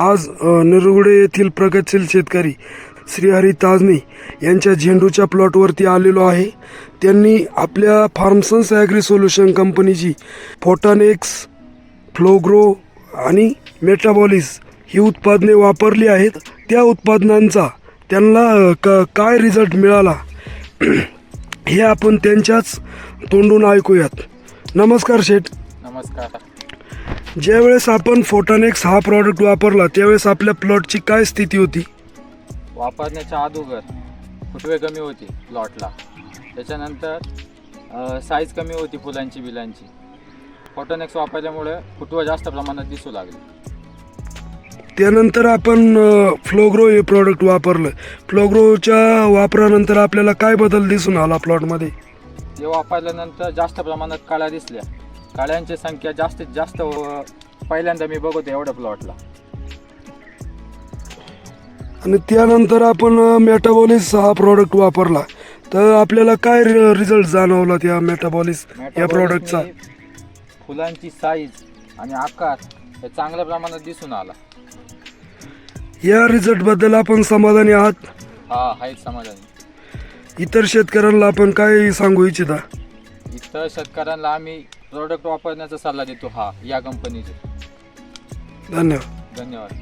आज नरगुडे येथील प्रगतशील शेतकरी श्रीहरी ताजने यांच्या झेंडूच्या प्लॉटवरती आलेलो आहे. त्यांनी आपल्या फार्मसन्स ॲग्री सोल्युशन कंपनीची फोटानेक्स फ्लोग्रो आणि मेटाबॉलिस ही उत्पादने वापरली आहेत. त्या उत्पादनांचा त्यांना क काय रिझल्ट मिळाला हे आपण त्यांच्याच तोंडून ऐकूयात. नमस्कार शेठ. नमस्कार. ज्यावेळेस आपण फोटानेक्स हा प्रॉडक्ट वापरला त्यावेळेस आपल्या प्लॉटची काय स्थिती होती? वापरण्याच्या अगोदर फुटवे कमी होते प्लॉटला त्याच्यानंतर साईज कमी होती फुलांची बिलांची. फोटोनेक्स वापरल्यामुळे फुटवं जास्त प्रमाणात दिसू लागले. त्यानंतर आपण फ्लोग्रो हे प्रॉडक्ट वापरलं. फ्लोग्रोच्या वापरानंतर आपल्याला काय बदल दिसून आला प्लॉटमध्ये ते वापरल्यानंतर जास्त प्रमाणात काळ्या दिसल्या. काळ्यांची संख्या जास्तीत जास्त पहिल्यांदा मी बघतो एवढ्या प्लॉटला आणि त्यानंतर आपण मेटाबॉलिस हा प्रॉडक्ट वापरला. तर आपल्याला काय रिझल्ट जाणवला त्या मेटाबॉलिस या प्रॉडक्टचा फुलांची साईज आणि आकार हे चांगल्या प्रमाणात दिसून आला. या रिझल्टबद्दल आपण समाधानी आहात? हा आहेत समाधानी. इतर शेतकऱ्यांना आपण काय सांगू इच्छिता? इतर शेतकऱ्यांना आम्ही प्रोडक्ट वापरण्याचा सल्ला देतो हा या कंपनीचे धन्यवाद. धन्यवाद.